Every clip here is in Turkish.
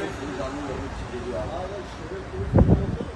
Canlı yayın için geliyor abi.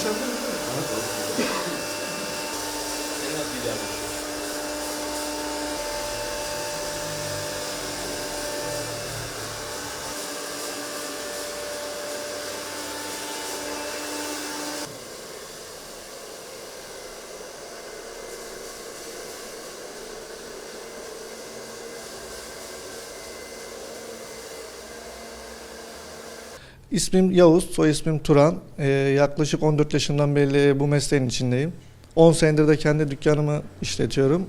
ちゃうんじゃないかなと思って。İsmim Yavuz, soy ismim Turan. Ee, yaklaşık 14 yaşından beri bu mesleğin içindeyim. 10 senedir de kendi dükkanımı işletiyorum.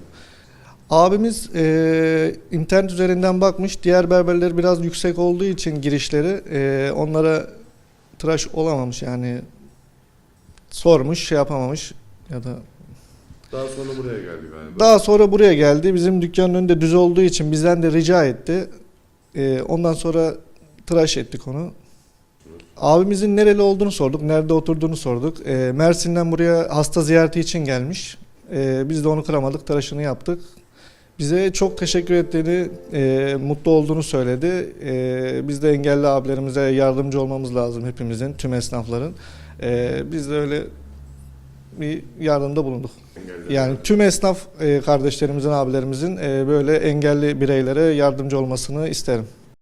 Abimiz e, internet üzerinden bakmış. Diğer berberler biraz yüksek olduğu için girişleri e, onlara tıraş olamamış yani sormuş şey yapamamış ya da Daha sonra buraya geldi galiba. daha sonra buraya geldi. Bizim dükkanın önünde düz olduğu için bizden de rica etti. Ee, ondan sonra tıraş ettik onu. Abimizin nereli olduğunu sorduk, nerede oturduğunu sorduk. Ee, Mersin'den buraya hasta ziyareti için gelmiş. Ee, biz de onu kıramadık, tıraşını yaptık. Bize çok teşekkür ettiğini, e, mutlu olduğunu söyledi. Ee, biz de engelli abilerimize yardımcı olmamız lazım hepimizin, tüm esnafların. Ee, biz de öyle bir yardımda bulunduk. Engelli. Yani tüm esnaf e, kardeşlerimizin, abilerimizin e, böyle engelli bireylere yardımcı olmasını isterim.